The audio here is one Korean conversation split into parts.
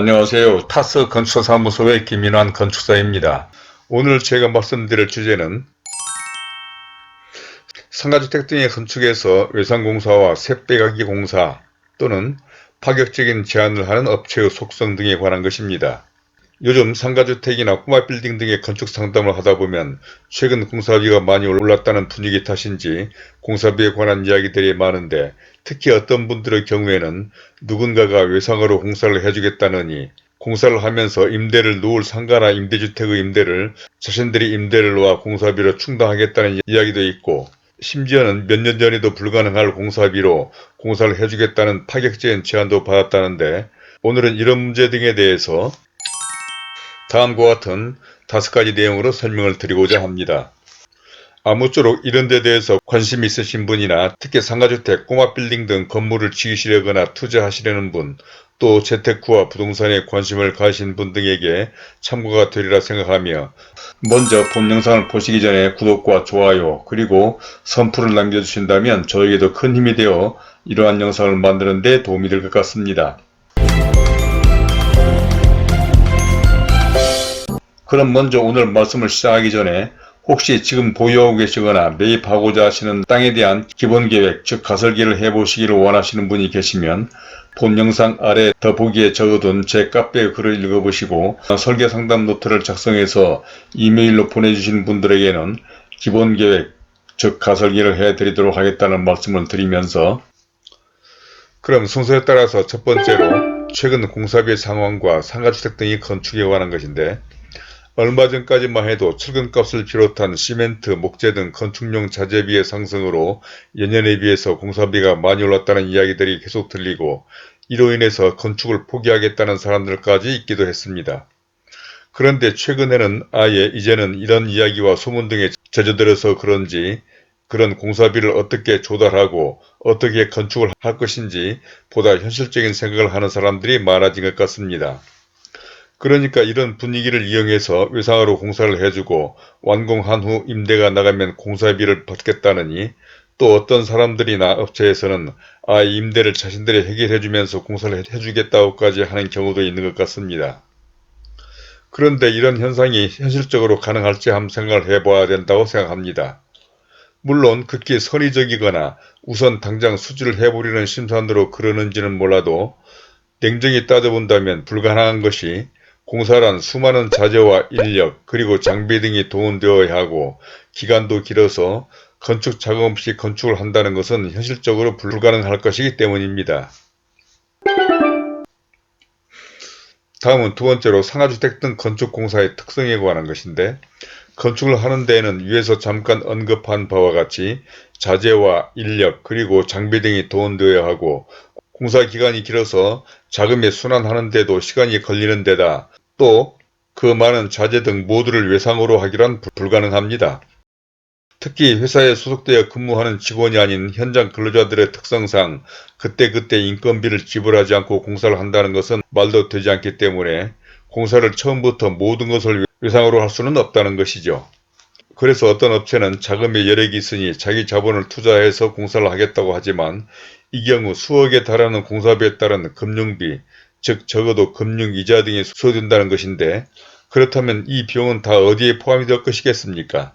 안녕하세요. 타스 건축사무소의 김인환 건축사입니다. 오늘 제가 말씀드릴 주제는 상가주택 등의 건축에서 외상공사와 셋빼가기 공사 또는 파격적인 제안을 하는 업체의 속성 등에 관한 것입니다. 요즘 상가주택이나 꼬마빌딩 등의 건축 상담을 하다 보면 최근 공사비가 많이 올랐다는 분위기 탓인지 공사비에 관한 이야기들이 많은데 특히 어떤 분들의 경우에는 누군가가 외상으로 공사를 해주겠다느니 공사를 하면서 임대를 놓을 상가나 임대주택의 임대를 자신들이 임대를 놓아 공사비로 충당하겠다는 이야기도 있고 심지어는 몇 년 전에도 불가능할 공사비로 공사를 해주겠다는 파격적인 제안도 받았다는데 오늘은 이런 문제 등에 대해서 다음과 같은 다섯 가지 내용으로 설명을 드리고자 합니다. 아무쪼록 이런 데 대해서 관심 있으신 분이나 특히 상가주택, 꼬마 빌딩 등 건물을 지으시려거나 투자하시려는 분, 또 재테크와 부동산에 관심을 가신 분 등에게 참고가 되리라 생각하며 먼저 본 영상을 보시기 전에 구독과 좋아요 그리고 선풀을 남겨주신다면 저에게도 큰 힘이 되어 이러한 영상을 만드는 데 도움이 될 것 같습니다. 그럼 먼저 오늘 말씀을 시작하기 전에 혹시 지금 보유하고 계시거나 매입하고자 하시는 땅에 대한 기본계획 즉 가설기를 해보시기를 원하시는 분이 계시면 본 영상 아래 더보기에 적어둔 제 카페 글을 읽어보시고 설계 상담 노트를 작성해서 이메일로 보내주신 분들에게는 기본계획 즉 가설기를 해드리도록 하겠다는 말씀을 드리면서 그럼 순서에 따라서 첫 번째로 최근 공사비 상황과 상가주택 등의 건축에 관한 것인데 얼마 전까지만 해도 철근값을 비롯한 시멘트, 목재 등 건축용 자재비의 상승으로 예년에 비해서 공사비가 많이 올랐다는 이야기들이 계속 들리고 이로 인해서 건축을 포기하겠다는 사람들까지 있기도 했습니다. 그런데 최근에는 아예 이제는 이런 이야기와 소문 등에 젖어들어서 그런지 그런 공사비를 어떻게 조달하고 어떻게 건축을 할 것인지 보다 현실적인 생각을 하는 사람들이 많아진 것 같습니다. 그러니까 이런 분위기를 이용해서 외상으로 공사를 해주고 완공한 후 임대가 나가면 공사비를 받겠다느니 또 어떤 사람들이나 업체에서는 아 임대를 자신들이 해결해주면서 공사를 해주겠다고까지 하는 경우도 있는 것 같습니다. 그런데 이런 현상이 현실적으로 가능할지 한번 생각을 해봐야 된다고 생각합니다. 물론 극히 선의적이거나 우선 당장 수주를 해버리는 심산으로 그러는지는 몰라도 냉정히 따져본다면 불가능한 것이 공사란 수많은 자재와 인력 그리고 장비 등이 동원되어야 하고 기간도 길어서 건축 자금 없이 건축을 한다는 것은 현실적으로 불가능할 것이기 때문입니다. 다음은 두 번째로 상하주택 등 건축공사의 특성에 관한 것인데 건축을 하는 데에는 위에서 잠깐 언급한 바와 같이 자재와 인력 그리고 장비 등이 동원되어야 하고 공사 기간이 길어서 자금이 순환하는 데도 시간이 걸리는 데다 또 그 많은 자재 등 모두를 외상으로 하기란 불가능합니다. 특히 회사에 소속되어 근무하는 직원이 아닌 현장 근로자들의 특성상 그때그때 인건비를 지불하지 않고 공사를 한다는 것은 말도 되지 않기 때문에 공사를 처음부터 모든 것을 외상으로 할 수는 없다는 것이죠. 그래서 어떤 업체는 자금의 여력이 있으니 자기 자본을 투자해서 공사를 하겠다고 하지만 이 경우 수억에 달하는 공사비에 따른 금융비, 즉 적어도 금융이자 등이 소요된다는 것인데 그렇다면 이 비용은 다 어디에 포함이 될 것이겠습니까?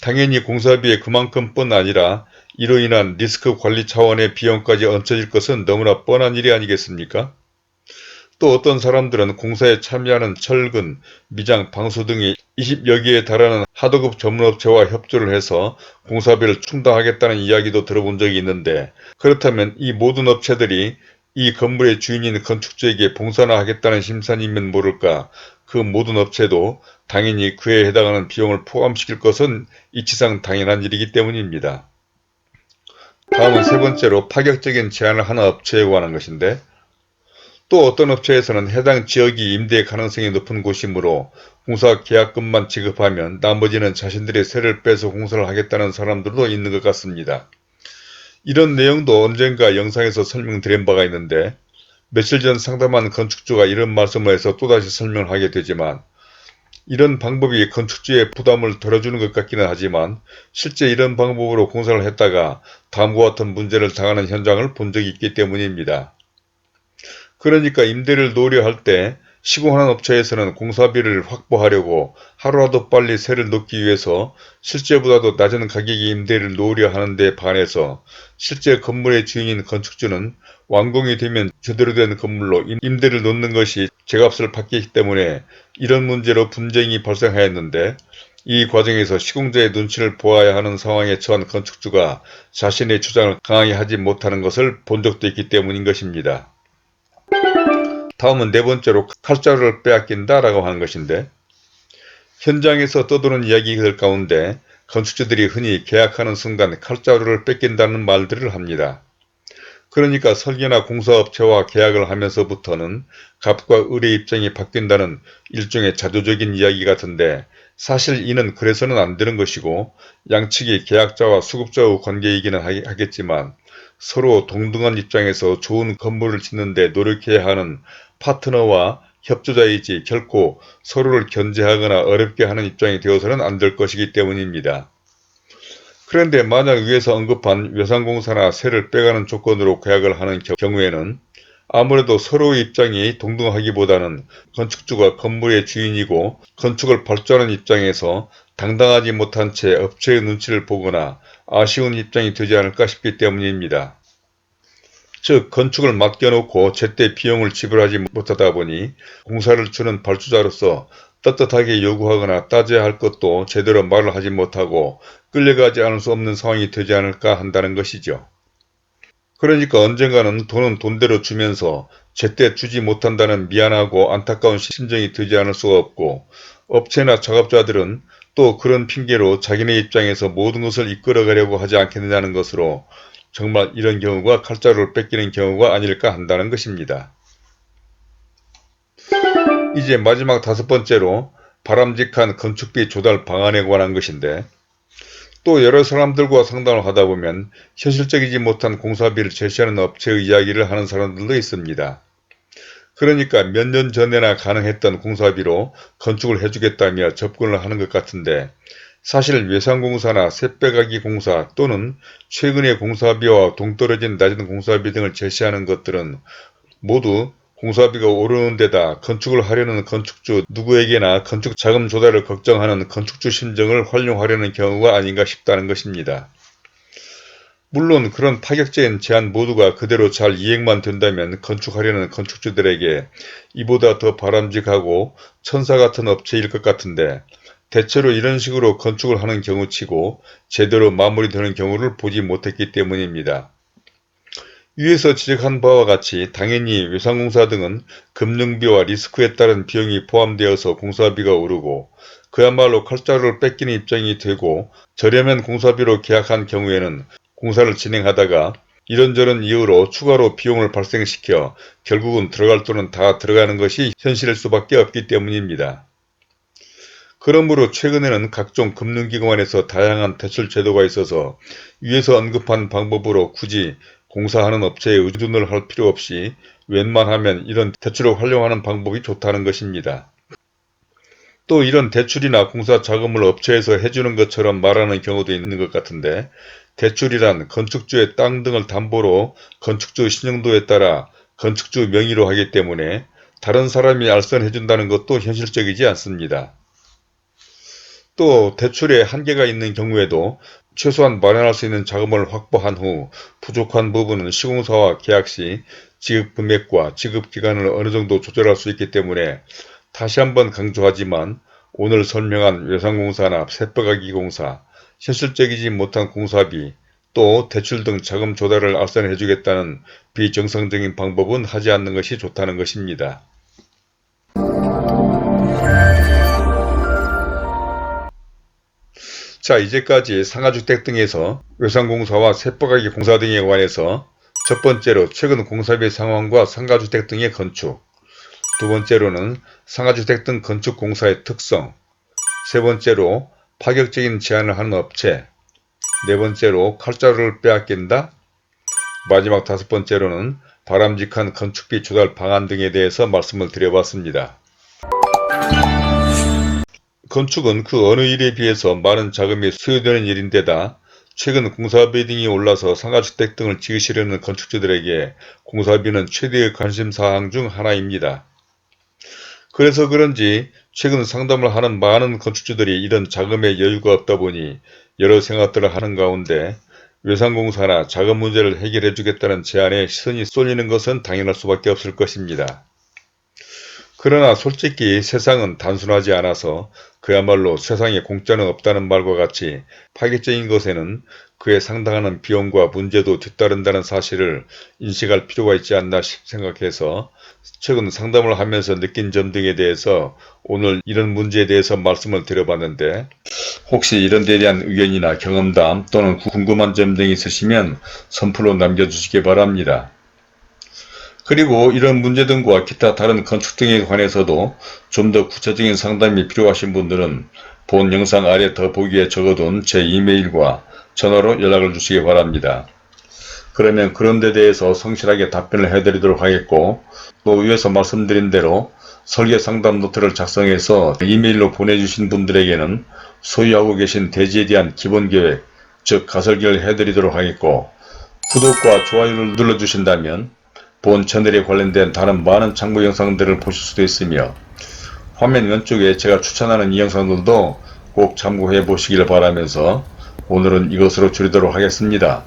당연히 공사비에 그만큼뿐 아니라 이로 인한 리스크 관리 차원의 비용까지 얹혀질 것은 너무나 뻔한 일이 아니겠습니까? 또 어떤 사람들은 공사에 참여하는 철근, 미장, 방수 등이 20여 개에 달하는 하도급 전문업체와 협조를 해서 공사비를 충당하겠다는 이야기도 들어본 적이 있는데 그렇다면 이 모든 업체들이 이 건물의 주인인 건축주에게 봉사나 하겠다는 심산이면 모를까 그 모든 업체도 당연히 그에 해당하는 비용을 포함시킬 것은 이치상 당연한 일이기 때문입니다. 다음은 세 번째로 파격적인 제안을 하는 업체에 관한 것인데 또 어떤 업체에서는 해당 지역이 임대 가능성이 높은 곳이므로 공사 계약금만 지급하면 나머지는 자신들의 세를 빼서 공사를 하겠다는 사람들도 있는 것 같습니다. 이런 내용도 언젠가 영상에서 설명드린 바가 있는데 며칠 전 상담한 건축주가 이런 말씀을 해서 또다시 설명을 하게 되지만 이런 방법이 건축주의 부담을 덜어주는 것 같기는 하지만 실제 이런 방법으로 공사를 했다가 다음과 같은 문제를 당하는 현장을 본 적이 있기 때문입니다. 그러니까 임대를 놓으려 할 때 시공하는 업체에서는 공사비를 확보하려고 하루라도 빨리 세를 놓기 위해서 실제보다도 낮은 가격의 임대를 놓으려 하는 데 반해서 실제 건물의 주인인 건축주는 완공이 되면 제대로 된 건물로 임대를 놓는 것이 제값을 받기 때문에 이런 문제로 분쟁이 발생하였는데 이 과정에서 시공자의 눈치를 보아야 하는 상황에 처한 건축주가 자신의 주장을 강하게 하지 못하는 것을 본 적도 있기 때문인 것입니다. 다음은 네 번째로 칼자루를 빼앗긴다 라고 하는 것인데 현장에서 떠도는 이야기들 가운데 건축주들이 흔히 계약하는 순간 칼자루를 뺏긴다는 말들을 합니다. 그러니까 설계나 공사업체와 계약을 하면서부터는 갑과 을의 입장이 바뀐다는 일종의 자조적인 이야기 같은데 사실 이는 그래서는 안 되는 것이고 양측이 계약자와 수급자의 관계이기는 하겠지만 서로 동등한 입장에서 좋은 건물을 짓는데 노력해야 하는 파트너와 협조자이지 결코 서로를 견제하거나 어렵게 하는 입장이 되어서는 안 될 것이기 때문입니다. 그런데 만약 위에서 언급한 외상공사나 세를 빼가는 조건으로 계약을 하는 경우에는 아무래도 서로의 입장이 동등하기보다는 건축주가 건물의 주인이고 건축을 발주하는 입장에서 당당하지 못한 채 업체의 눈치를 보거나 아쉬운 입장이 되지 않을까 싶기 때문입니다. 즉 건축을 맡겨놓고 제때 비용을 지불하지 못하다 보니 공사를 주는 발주자로서 떳떳하게 요구하거나 따져야 할 것도 제대로 말을 하지 못하고 끌려가지 않을 수 없는 상황이 되지 않을까 한다는 것이죠. 그러니까 언젠가는 돈은 돈대로 주면서 제때 주지 못한다는 미안하고 안타까운 심정이 들지 않을 수가 없고 업체나 작업자들은 또 그런 핑계로 자기네 입장에서 모든 것을 이끌어가려고 하지 않겠느냐는 것으로 정말 이런 경우가 칼자루를 뺏기는 경우가 아닐까 한다는 것입니다. 이제 마지막 다섯 번째로 바람직한 건축비 조달 방안에 관한 것인데 또 여러 사람들과 상담을 하다 보면 현실적이지 못한 공사비를 제시하는 업체의 이야기를 하는 사람들도 있습니다. 그러니까 몇 년 전에나 가능했던 공사비로 건축을 해주겠다며 접근을 하는 것 같은데 사실 외상공사나 셋배가기 공사 또는 최근의 공사비와 동떨어진 낮은 공사비 등을 제시하는 것들은 모두 공사비가 오르는 데다 건축을 하려는 건축주 누구에게나 건축 자금 조달을 걱정하는 건축주 심정을 활용하려는 경우가 아닌가 싶다는 것입니다. 물론 그런 파격적인 제안 모두가 그대로 잘 이행만 된다면 건축하려는 건축주들에게 이보다 더 바람직하고 천사 같은 업체일 것 같은데 대체로 이런 식으로 건축을 하는 경우치고 제대로 마무리되는 경우를 보지 못했기 때문입니다. 위에서 지적한 바와 같이 당연히 외상공사 등은 금융비와 리스크에 따른 비용이 포함되어서 공사비가 오르고 그야말로 칼자루를 뺏기는 입장이 되고 저렴한 공사비로 계약한 경우에는 공사를 진행하다가 이런저런 이유로 추가로 비용을 발생시켜 결국은 들어갈 돈은 다 들어가는 것이 현실일 수밖에 없기 때문입니다. 그러므로 최근에는 각종 금융기관에서 다양한 대출 제도가 있어서 위에서 언급한 방법으로 굳이 공사하는 업체에 의존을 할 필요 없이 웬만하면 이런 대출을 활용하는 방법이 좋다는 것입니다. 또 이런 대출이나 공사 자금을 업체에서 해주는 것처럼 말하는 경우도 있는 것 같은데 대출이란 건축주의 땅 등을 담보로 건축주 신용도에 따라 건축주 명의로 하기 때문에 다른 사람이 알선해준다는 것도 현실적이지 않습니다. 또 대출에 한계가 있는 경우에도 최소한 마련할 수 있는 자금을 확보한 후 부족한 부분은 시공사와 계약 시 지급 금액과 지급 기간을 어느 정도 조절할 수 있기 때문에 다시 한번 강조하지만 오늘 설명한 외상공사나 새빼가기공사, 현실적이지 못한 공사비, 또 대출 등 자금 조달을 알선해 주겠다는 비정상적인 방법은 하지 않는 것이 좋다는 것입니다. 자 이제까지 상하주택 등에서 외상공사와 세법가기 공사 등에 관해서 첫 번째로 최근 공사비 상황과 상가주택 등의 건축 두 번째로는 상하주택 등 건축 공사의 특성 세 번째로 파격적인 제안을 하는 업체 네 번째로 칼자루를 빼앗긴다 마지막 다섯 번째로는 바람직한 건축비 조달 방안 등에 대해서 말씀을 드려봤습니다. 건축은 그 어느 일에 비해서 많은 자금이 소요되는 일인데다 최근 공사비 등이 올라서 상가주택 등을 지으시려는 건축주들에게 공사비는 최대의 관심사항 중 하나입니다. 그래서 그런지 최근 상담을 하는 많은 건축주들이 이런 자금에 여유가 없다 보니 여러 생각들을 하는 가운데 외상공사나 자금 문제를 해결해 주겠다는 제안에 시선이 쏠리는 것은 당연할 수밖에 없을 것입니다. 그러나 솔직히 세상은 단순하지 않아서 그야말로 세상에 공짜는 없다는 말과 같이 파격적인 것에는 그에 상당한 비용과 문제도 뒤따른다는 사실을 인식할 필요가 있지 않나 싶 생각해서 최근 상담을 하면서 느낀 점 등에 대해서 오늘 이런 문제에 대해서 말씀을 드려봤는데 혹시 이런 데에 대한 의견이나 경험담 또는 궁금한 점 등이 있으시면 선플로 남겨주시기 바랍니다. 그리고 이런 문제 등과 기타 다른 건축 등에 관해서도 좀 더 구체적인 상담이 필요하신 분들은 본 영상 아래 더보기에 적어둔 제 이메일과 전화로 연락을 주시기 바랍니다. 그러면 그런 데 대해서 성실하게 답변을 해드리도록 하겠고 또 위에서 말씀드린 대로 설계 상담 노트를 작성해서 이메일로 보내주신 분들에게는 소유하고 계신 대지에 대한 기본 계획, 즉 가설기를 해드리도록 하겠고 구독과 좋아요를 눌러주신다면 본 채널에 관련된 다른 많은 참고 영상들을 보실 수도 있으며 화면 왼쪽에 제가 추천하는 이 영상들도 꼭 참고해 보시길 바라면서 오늘은 이것으로 줄이도록 하겠습니다.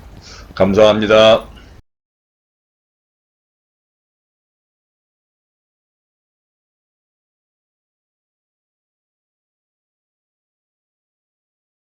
감사합니다.